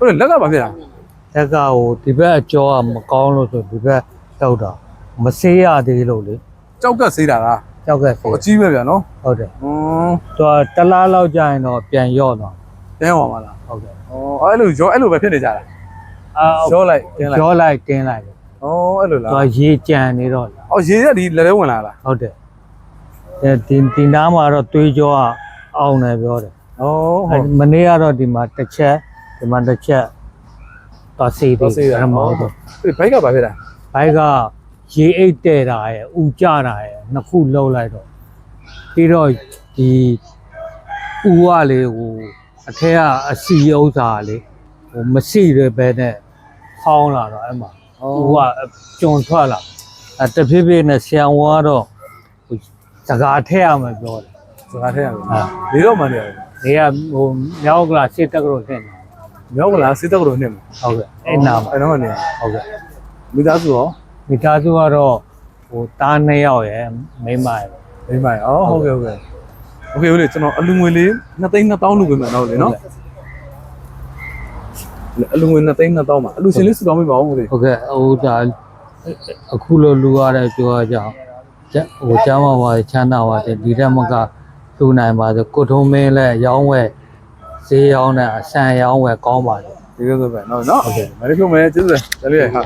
ဟုတ်တယ်လက်ကပါဖြစ်တာလက်ကဟိုဒီဘက်အကျောကမကောင်းလို့ဆိုဒီဘက်တောက်တာမဆေးရသေးလို့လေကြောက်ကဆေးတာလားကြောက်ကဆေးဟိုအကြီးပဲဗျာနော်ဟုတ်တယ်ဟွန်းသူကတစ်လားလောက်ကြာရင်တော့ပြန်ရော့တော့တင်းအောင်ပါလားဟုတ်တယ်ဩအဲ့လိုရောအဲ့လိုပဲဖြစ်နေကြတာအာရောလိုက်တင်းလိုက်ရောလိုက်တင်းလိုက်တယ်ဩအဲ့လိုသူလားကရေကြံနေတော့ဩရေရက်ဒီလက်ထဲဝင်လာလားဟုတ်တယ်အဲဒီဒီနားမှာတော့သွေးကြောကအောင်တယ်ပြောတယ်ဩဟုတ်မနေ့ကတော့ဒီမှာတစ်ချက် ဒီမှာတစ်ချက်တော့စေးတော့သေးဆေးတာအဲ့မဟုတ်ဘူးဒီဘိုက်ကပါဖြစ်တာဘိုက်ကရေအိတ်တဲ့တာရဲ့ဥကြတာရဲ့နှစ်ခုလှုပ်လိုက်တော့ပြီးတော့ဒီဥကလေဟိုအထက်ကအစီဥစ္စာလေဟိုမစီရပဲနဲ့ဖောင်းလာတော့အဲ့မှာဥကကျွံထွက်လာအဲတဖြည်းဖြည်းနဲ့ဆံဝါတော့ဟိုစကားထည့်ရမယ်ပြောတယ်စကားထဲရမယ်ဟာလေးတော့မှန်တယ်နေကဟိုမြောက်ကလာစစ်တက်ကတော့ထင်တယ် မြောက်ကလားစေးတက်ကတော့နှစ်မှာ ဟုတ်ကဲ့အဲ့နာမှာ အဲ့တော့နေ ဟုတ်ကဲ့ မိသားစုရော မိသားစုကတော့ဟိုတားနှစ်ယောက်ရယ်မိန်းမရယ် မိမရောဟုတ်ကဲ့ဟုတ်ကဲ့โอเคဦးလေးကျွန်တော်အလူငွေလေး2သိန်း2000လူပဲမယ်တော့လေနော်အလူငွေ2သိန်း2000ပါအလူရှင်လေးစုတောင်းပေးပါဦးဦးလေး ဟုတ်ကဲ့ဟိုဒါအခုလိုလူရတဲ့ပြောရကြအောင်ကျဟိုကျမ်းမာပါချမ်းသာပါတယ်ဒီတက်မကလူနိုင်ပါဆိုကိုထုံးမင်းလည်းရောင်းဝယ် ဈေးရောင်းတဲ့အဆန်ရောင်းဝယ်ကောင်းပါလေဒီလိုဆိုပဲနော်နော်ဟုတ်ကဲ့မရခုမဲကျေးဇူးတယ်တလေးဟာ